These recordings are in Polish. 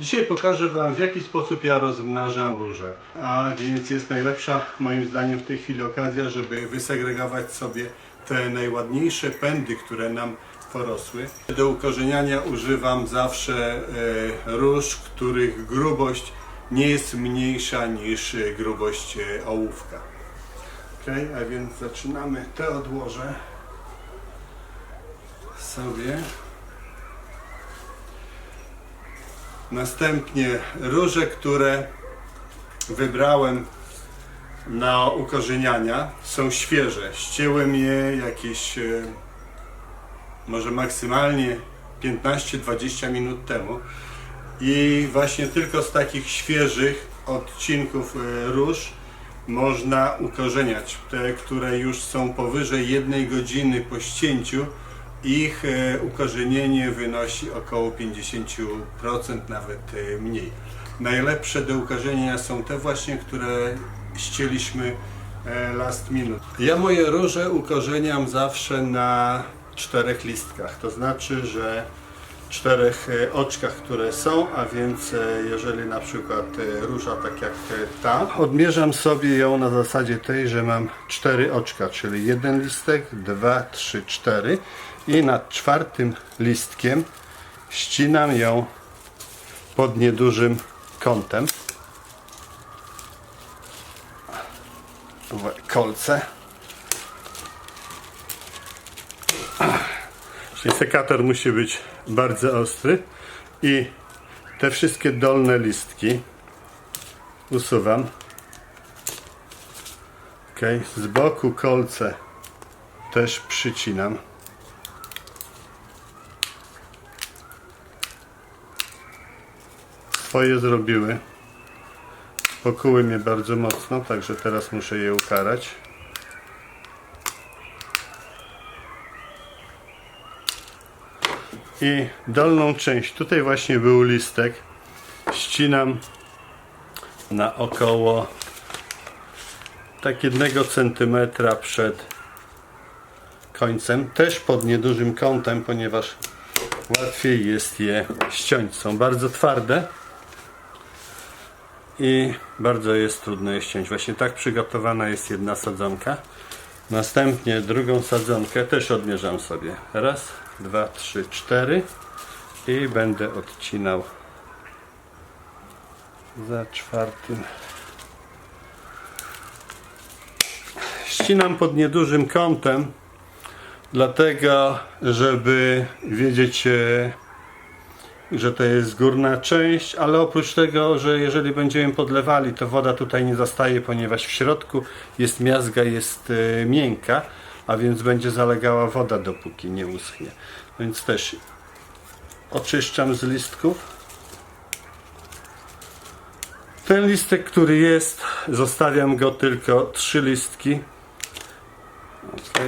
Dzisiaj pokażę Wam w jaki sposób ja rozmnażam róże. A więc jest najlepsza moim zdaniem w tej chwili okazja, żeby wysegregować sobie te najładniejsze pędy, które nam porosły. Do ukorzeniania używam zawsze e, róż, których grubość nie jest mniejsza niż grubość e, ołówka. Ok, a więc zaczynamy te odłożę sobie. Następnie róże, które wybrałem na ukorzeniania są świeże. Ścięłem je jakieś e, może maksymalnie 15-20 minut temu i właśnie tylko z takich świeżych odcinków e, róż można ukorzeniać. Te, które już są powyżej jednej godziny po ścięciu, ich e, ukorzenienie wynosi około 50%, nawet e, mniej. Najlepsze do ukorzenienia są te właśnie, które ścięliśmy e, last minute. Ja moje róże ukorzeniam zawsze na czterech listkach, to znaczy, że czterech oczkach, które są, a więc jeżeli na przykład róża tak jak ta, odmierzam sobie ją na zasadzie tej, że mam cztery oczka, czyli jeden listek, dwa, trzy, cztery i nad czwartym listkiem ścinam ją pod niedużym kątem. w kolce. Właśnie Sekator musi być bardzo ostry i te wszystkie dolne listki usuwam. Ok, z boku kolce też przycinam. Swoje zrobiły. Pokuły mnie bardzo mocno, także teraz muszę je ukarać. I dolną część, tutaj właśnie był listek, ścinam na około tak jednego centymetra przed końcem, też pod niedużym kątem, ponieważ łatwiej jest je ściąć. Są bardzo twarde i bardzo jest trudno je ściąć. Właśnie tak przygotowana jest jedna sadzonka. Następnie drugą sadzonkę też odmierzam sobie. Raz, dwa, trzy, cztery i będę odcinał za czwartym. Ścinam pod niedużym kątem, dlatego żeby wiedzieć e, że to jest górna część, ale oprócz tego, że jeżeli będziemy podlewali, to woda tutaj nie zostaje, ponieważ w środku jest miazga, jest e, miękka, a więc będzie zalegała woda, dopóki nie uschnie. Więc też oczyszczam z listków. Ten listek, który jest, zostawiam go tylko trzy listki. Ok.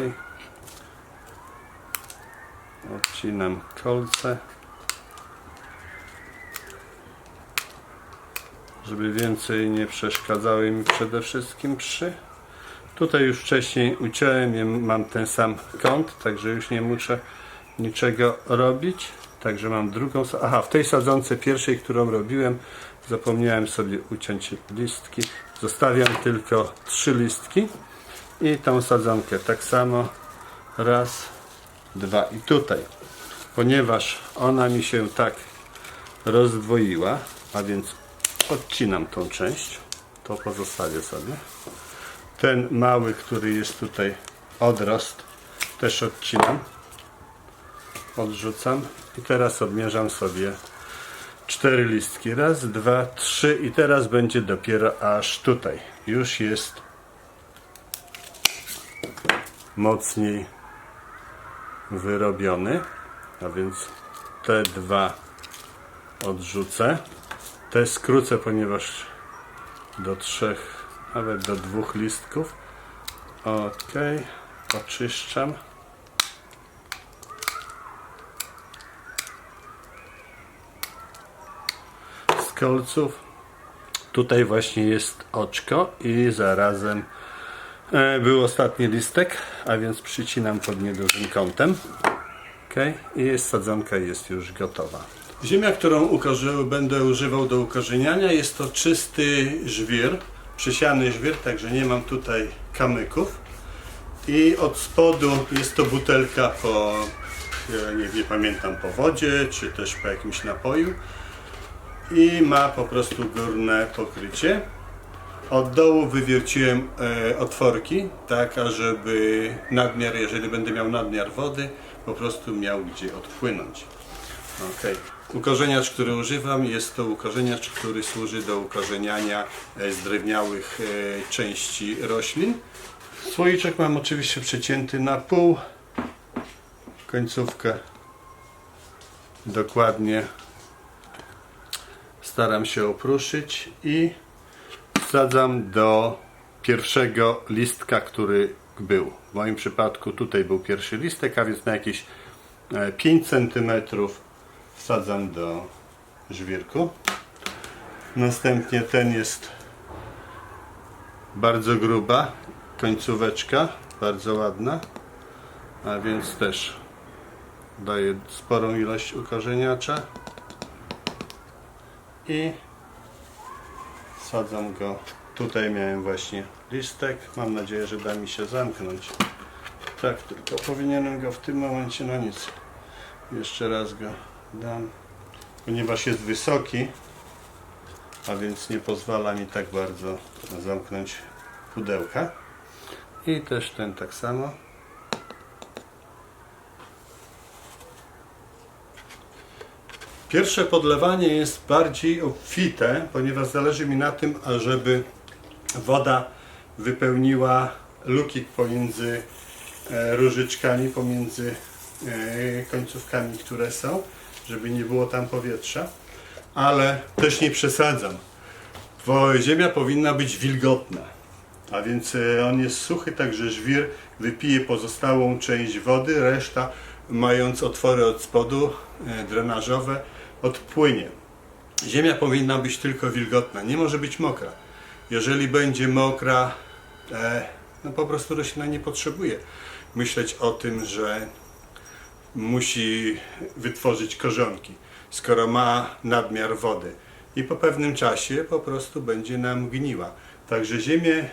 Odcinam kolce. Żeby więcej nie przeszkadzały mi przede wszystkim trzy. Tutaj już wcześniej uciąłem, mam ten sam kąt, także już nie muszę niczego robić. Także mam drugą. Aha, w tej sadzonce pierwszej, którą robiłem, zapomniałem sobie uciąć listki. Zostawiam tylko trzy listki i tą sadzonkę tak samo. Raz, dwa i tutaj. Ponieważ ona mi się tak rozdwoiła, a więc odcinam tą część. To pozostawię sobie. Ten mały, który jest tutaj odrost, też odcinam. Odrzucam. I teraz odmierzam sobie cztery listki. Raz, dwa, trzy i teraz będzie dopiero aż tutaj. Już jest mocniej wyrobiony. A więc te dwa odrzucę. Te skrócę, ponieważ do trzech, nawet do dwóch listków. Ok, oczyszczam. Z kolców. Tutaj właśnie jest oczko i zarazem e, był ostatni listek, a więc przycinam pod niedużym kątem. Ok, i sadzonka jest już gotowa. Ziemia, którą będę używał do ukorzeniania jest to czysty żwir, przysiany żwir, także nie mam tutaj kamyków. I od spodu jest to butelka po, nie, nie pamiętam, po wodzie, czy też po jakimś napoju. I ma po prostu górne pokrycie. Od dołu wywierciłem e, otworki, tak ażeby nadmiar, jeżeli będę miał nadmiar wody, po prostu miał gdzie odpłynąć. Ok. Ukorzeniacz, który używam, jest to ukorzeniacz, który służy do ukorzeniania e, zdrewniałych e, części roślin. Słoiczek mam oczywiście przecięty na pół. Końcówkę dokładnie staram się opruszyć i wsadzam do pierwszego listka, który był. W moim przypadku tutaj był pierwszy listek, a więc na jakieś e, 5 cm wsadzam do żwirku. Następnie ten jest bardzo gruba końcóweczka, bardzo ładna, a więc też daje sporą ilość ukorzeniacza i Wsadzam go. Tutaj miałem właśnie listek. Mam nadzieję, że da mi się zamknąć. Tak, tylko powinienem go w tym momencie, no nic. Jeszcze raz go dam. Ponieważ jest wysoki, a więc nie pozwala mi tak bardzo zamknąć pudełka. I też ten tak samo. Pierwsze podlewanie jest bardziej obfite, ponieważ zależy mi na tym, ażeby woda wypełniła luki pomiędzy e, różyczkami, pomiędzy e, końcówkami, które są, żeby nie było tam powietrza, ale też nie przesadzam, bo ziemia powinna być wilgotna, a więc e, on jest suchy, także żwir wypije pozostałą część wody, reszta mając otwory od spodu e, drenażowe odpłynie. Ziemia powinna być tylko wilgotna, nie może być mokra. Jeżeli będzie mokra, e, no po prostu roślina nie potrzebuje myśleć o tym, że musi wytworzyć korzonki, skoro ma nadmiar wody. I po pewnym czasie po prostu będzie nam gniła. Także ziemię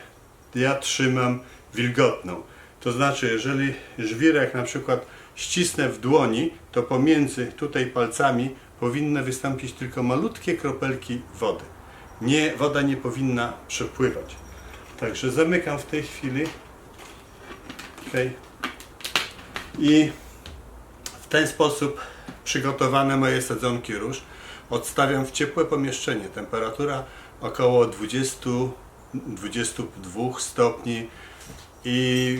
ja trzymam wilgotną. To znaczy, jeżeli żwirek na przykład ścisnę w dłoni, to pomiędzy tutaj palcami powinny wystąpić tylko malutkie kropelki wody. Nie, woda nie powinna przepływać. Także zamykam w tej chwili. Okay. I ten sposób przygotowane moje sadzonki róż odstawiam w ciepłe pomieszczenie. Temperatura około 20-22 stopni i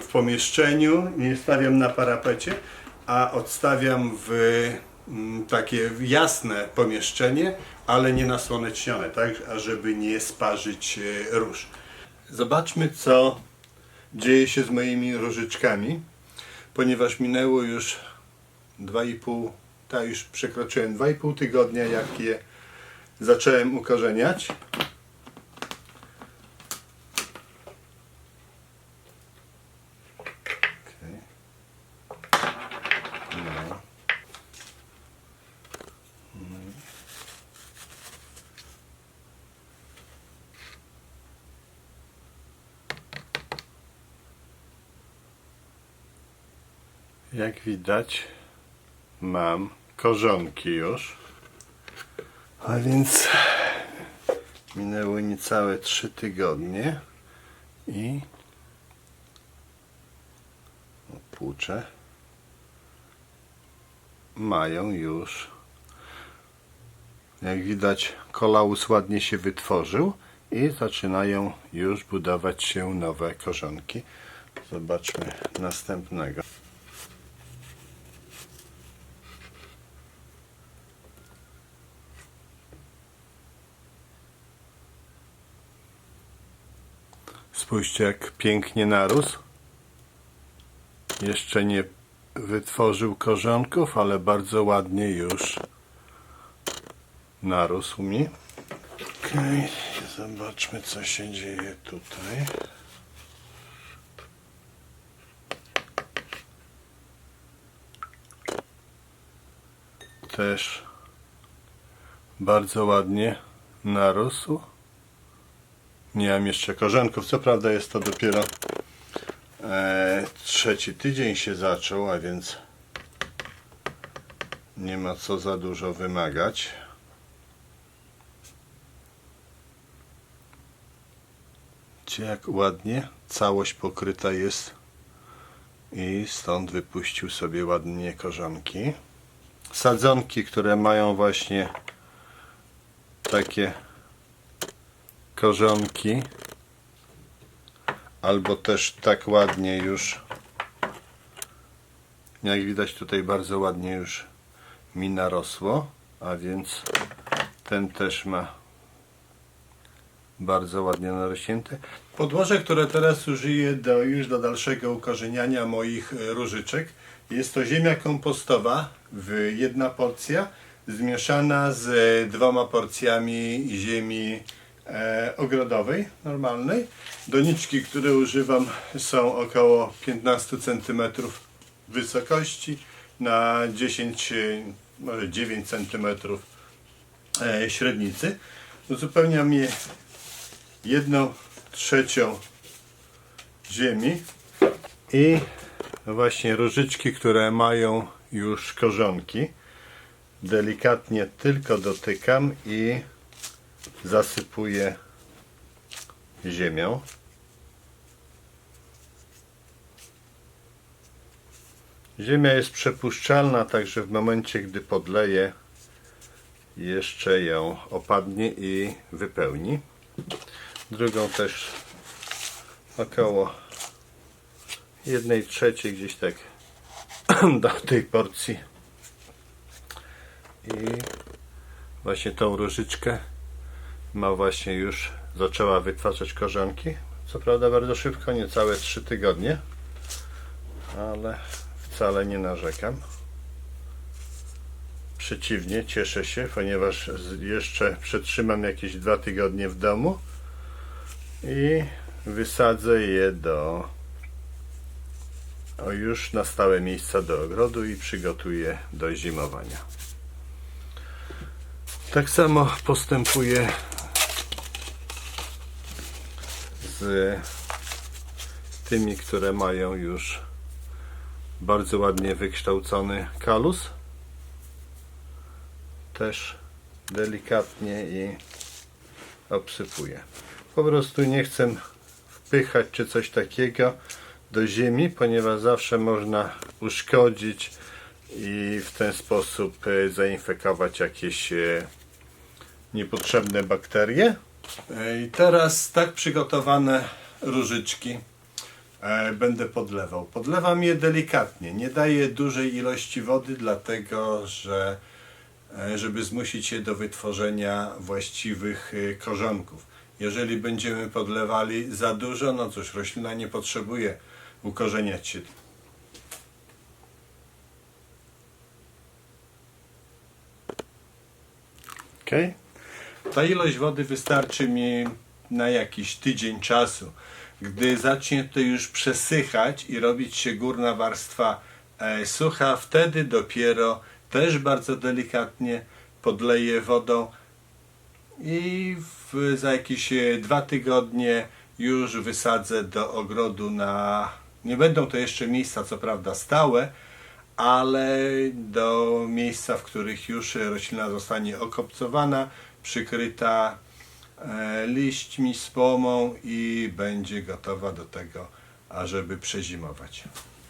w pomieszczeniu nie stawiam na parapecie, a odstawiam w mm, takie jasne pomieszczenie, ale nie nasłonecznione, tak, ażeby nie sparzyć e, róż. Zobaczmy, co dzieje się z moimi różyczkami, ponieważ minęło już 2,5, tak już przekroczyłem 2,5 tygodnia, jak je zacząłem ukorzeniać. Jak widać, mam korzonki już. A więc minęły niecałe 3 tygodnie i płucze mają już jak widać kolaus ładnie się wytworzył i zaczynają już budować się nowe korzonki. Zobaczmy następnego. Spójrzcie jak pięknie narósł. Jeszcze nie wytworzył korzonków, ale bardzo ładnie już narósł mi. Okej, zobaczmy co się dzieje tutaj. też bardzo ładnie narósł. Nie mam jeszcze korzonków. Co prawda jest to dopiero e, trzeci tydzień się zaczął, a więc nie ma co za dużo wymagać. Gdzie jak ładnie całość pokryta jest i stąd wypuścił sobie ładnie korzonki. Sadzonki, które mają właśnie takie korzonki. Albo też tak ładnie już. Jak widać tutaj bardzo ładnie już mi narosło a więc ten też ma bardzo ładnie narośnięte. Podłoże, które teraz użyję do, już do dalszego ukorzeniania moich e, różyczek jest to ziemia kompostowa w jedna porcja zmieszana z e, dwoma porcjami ziemi e, ogrodowej, normalnej. Doniczki, które używam są około 15 cm wysokości na 10, e, może 9 cm e, średnicy. Uzupełniam je jedną trzecią ziemi i właśnie różyczki, które mają już korzonki. Delikatnie tylko dotykam i zasypuję ziemią. Ziemia jest przepuszczalna, także w momencie, gdy podleję, jeszcze ją opadnie i wypełni. Drugą też około jednej trzeciej gdzieś tak do tej porcji. I właśnie tą różyczkę ma właśnie już zaczęła wytwarzać korzonki. Co prawda bardzo szybko, niecałe 3 tygodnie, ale wcale nie narzekam. Przeciwnie, cieszę się, ponieważ jeszcze przetrzymam jakieś dwa tygodnie w domu i wysadzę je do o już na stałe miejsca do ogrodu i przygotuję do zimowania. Tak samo postępuję z tymi, które mają już bardzo ładnie wykształcony kalus. Też delikatnie i obsypuję. Po prostu nie chcę wpychać czy coś takiego do ziemi, ponieważ zawsze można uszkodzić i w ten sposób e, zainfekować jakieś e, niepotrzebne bakterie. E, I teraz tak przygotowane różyczki e, będę podlewał. Podlewam je delikatnie, nie daję dużej ilości wody, dlatego że e, żeby zmusić je do wytworzenia właściwych korzonków. Jeżeli będziemy podlewali za dużo, no cóż, roślina nie potrzebuje ukorzeniać się. Okay. Ta ilość wody wystarczy mi na jakiś tydzień czasu. Gdy zacznie to już przesychać i robić się górna warstwa e, sucha, wtedy dopiero też bardzo delikatnie podleję wodą i w, za jakieś e, dwa tygodnie już wysadzę do ogrodu na. Nie będą to jeszcze miejsca, co prawda, stałe, ale do miejsca, w których już roślina zostanie okopcowana, przykryta e, liśćmi, spłomą i będzie gotowa do tego, ażeby przezimować.